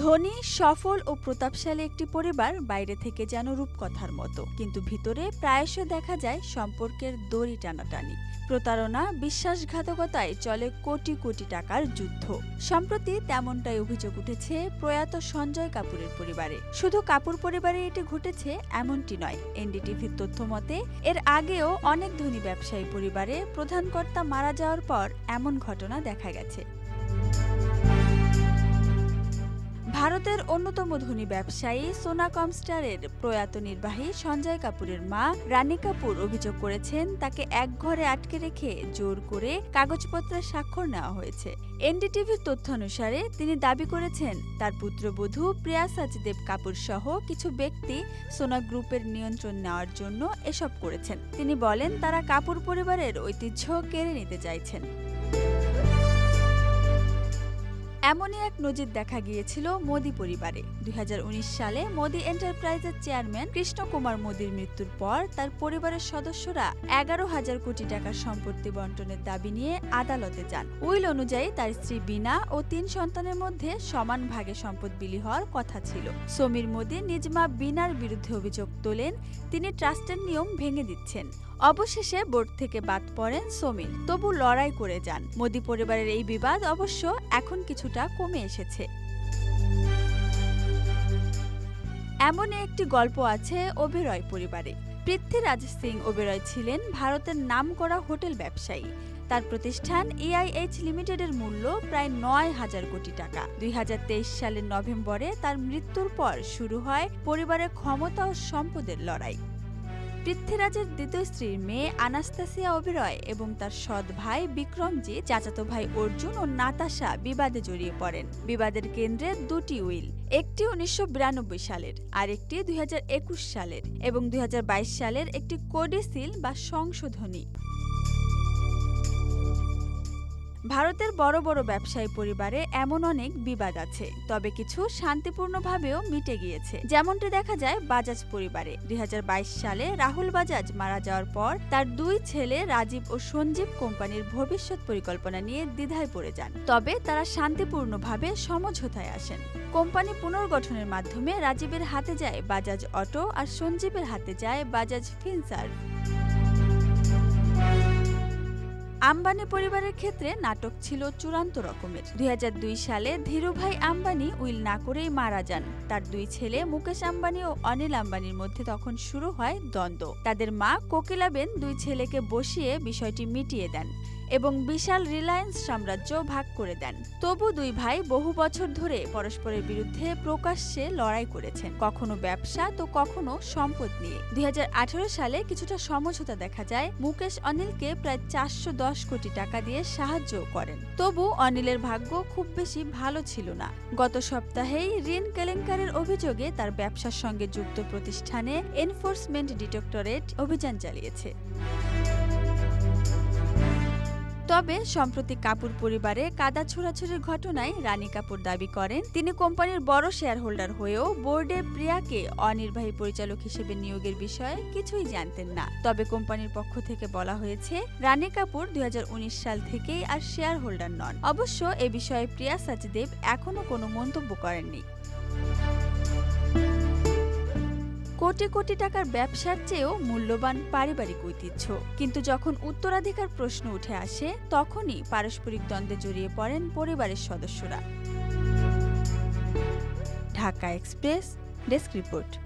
ধনী, সফল ও প্রতাপশালী একটি পরিবার বাইরে থেকে যেন রূপকথার মতো। কিন্তু ভিতরে প্রায়শ দেখা যায় সম্পর্কের দড়ি টানাটানি। প্রতারণা, বিশ্বাসঘাতকতায় চলে কোটি কোটি টাকার যুদ্ধ। সম্প্রতি তেমনটাই অভিযোগ উঠেছে প্রয়াত সঞ্জয় কাপুরের পরিবারে। শুধু কাপুর পরিবারে এটি ঘটেছে এমনটি নয়। এনডিটিভির তথ্য মতে, এর আগেও অনেক ধনী ব্যবসায়ী পরিবারে প্রধান কর্তা মারা যাওয়ার পর এমন ঘটনা দেখা গেছে। ভারতের অন্যতম ধনী ব্যবসায়ী সোনা কমস্টারের প্রয়াত নির্বাহী সঞ্জয় কাপুরের মা রানী কাপুর অভিযোগ করেছেন, তাকে এক ঘরে আটকে রেখে জোর করে কাগজপত্রের স্বাক্ষর নেওয়া হয়েছে। এনডিটিভির তথ্য অনুসারে তিনি দাবি করেছেন, তার পুত্রবধূ প্রিয়া সাচদেব কাপুর সহ কিছু ব্যক্তি সোনা গ্রুপের নিয়ন্ত্রণ নেওয়ার জন্য এসব করেছেন। তিনি বলেন, তারা কাপুর পরিবারের ঐতিহ্য কেড়ে নিতে চাইছেন। এমনই এক নজির দেখা গিয়েছিল মোদি পরিবারে। দুই হাজার উনিশ সালে মোদি এন্টারপ্রাইজের চেয়ারম্যান কৃষ্ণ কুমার মোদির মৃত্যুর পর তার পরিবারের সদস্যরা এগারো হাজার কোটি টাকার সম্পত্তি বন্টনের দাবি নিয়ে আদালতে যান। উইল অনুযায়ী তার স্ত্রী বিনা ও তিন সন্তানের মধ্যে সমান ভাগে সম্পদ বিলি হওয়ার কথা ছিল। সমীর মোদি নিজ মা বিনার বিরুদ্ধে অভিযোগ তোলেন, তিনি ট্রাস্টের নিয়ম ভেঙে দিচ্ছেন। অবশেষে বোর্ড থেকে বাদ পড়েন সমীর। তবু লড়াই করে যান। মোদি পরিবারের এই বিবাদ অবশ্য এখন কিছুটা কমে এসেছে। এমন একটি গল্প আছে ওবেরয় পরিবারে। পৃথ্বীরাজ সিং ওবেরয় ছিলেন ভারতের নামকরা হোটেল ব্যবসায়ী। তার প্রতিষ্ঠান এআইএইচ লিমিটেডের মূল্য প্রায় নয় হাজার কোটি টাকা। দুই হাজার তেইশ সালের নভেম্বরে তার মৃত্যুর পর শুরু হয় পরিবারের ক্ষমতা ও সম্পদের লড়াই। পৃথ্বীরাজের দ্বিতীয় স্ত্রীর মেয়ে আনাস্তাসিয়া অভিরয় এবং তার সৎ ভাই বিক্রমজিৎ, চাচাতো ভাই অর্জুন ও নাতাশা বিবাদে জড়িয়ে পড়েন। বিবাদের কেন্দ্রে দুটি উইল, একটি উনিশশো বিরানব্বই সালের আর একটি দুই হাজার একুশ সালের এবং দুই হাজার বাইশ সালের একটি কোডিসিল বা সংশোধনী। ভারতের বড় বড় ব্যবসায়ী পরিবারে এমন অনেক বিবাদ আছে, তবে কিছু শান্তিপূর্ণভাবেও মিটে গিয়েছে। যেমনটি দেখা যায় বাজাজ পরিবারে। দুই হাজার বাইশ সালে রাহুল বাজাজ মারা যাওয়ার পর তার দুই ছেলে রাজীব ও সঞ্জীব কোম্পানির ভবিষ্যৎ পরিকল্পনা নিয়ে দ্বিধায় পড়ে যান। তবে তারা শান্তিপূর্ণভাবে সমঝোতায় আসেন। কোম্পানি পুনর্গঠনের মাধ্যমে রাজীবের হাতে যায় বাজাজ অটো আর সঞ্জীবের হাতে যায় বাজাজ ফিনসার্ভ। আম্বানি পরিবারের ক্ষেত্রে নাটক ছিল চূড়ান্ত রকমের। দুই হাজার দুই সালে ধীরুভাই আম্বানি উইল না করেই মারা যান। তার দুই ছেলে মুকেশ আম্বানি ও অনিল আম্বানির মধ্যে তখন শুরু হয় দ্বন্দ্ব। তাদের মা কোকিলাবেন দুই ছেলেকে বসিয়ে বিষয়টি মিটিয়ে দেন। এবং বিশাল রিলায়েন্স সাম্রাজ্য ভাগ করে দেন। তবু দুই ভাই বহু বছর ধরে পরস্পরের বিরুদ্ধে প্রকাশ্যে লড়াই করেছেন। কখনো ব্যবসা, তো কখনো সম্পদ নিয়ে। দুই হাজার আঠারো সালে কিছুটা সমঝোতা দেখা যায়, মুকেশ অনিলকে প্রায় চারশো দশ কোটি টাকা দিয়ে সাহায্য করেন। তবু অনিলের ভাগ্য খুব বেশি ভালো ছিল না। গত সপ্তাহেই ঋণ কেলেঙ্কারের অভিযোগে তার ব্যবসার সঙ্গে যুক্ত প্রতিষ্ঠানে এনফোর্সমেন্ট ডিটেক্টরেট অভিযান চালিয়েছে। তবে, সম্প্রতি কাপুর পরিবারে কাদা ছোড়াছুড়ির ঘটনায় রানী কাপুর দাবি করেন, তিনি কোম্পানির বড় শেয়ার হোল্ডার হয়েও বোর্ডে প্রিয়াকে অনির্বাহী পরিচালক হিসেবে নিয়োগের বিষয়ে কিছুই জানতেন না। তবে কোম্পানির পক্ষ থেকে বলা হয়েছে, রানী কাপুর দুই হাজার উনিশ সাল থেকেই আর শেয়ার হোল্ডার নন। অবশ্য এ বিষয়ে প্রিয়া সাচদেব এখনও কোনো মন্তব্য করেননি। কোটি কোটি টাকার ব্যবসার চেয়েও মূল্যবান পারিবারিক ঐতিহ্য। কিন্তু যখন উত্তরাধিকার প্রশ্ন উঠে আসে, তখনই পারস্পরিক দ্বন্দ্বে জড়িয়ে পড়েন পরিবারের সদস্যরা। Dhaka express, desk report.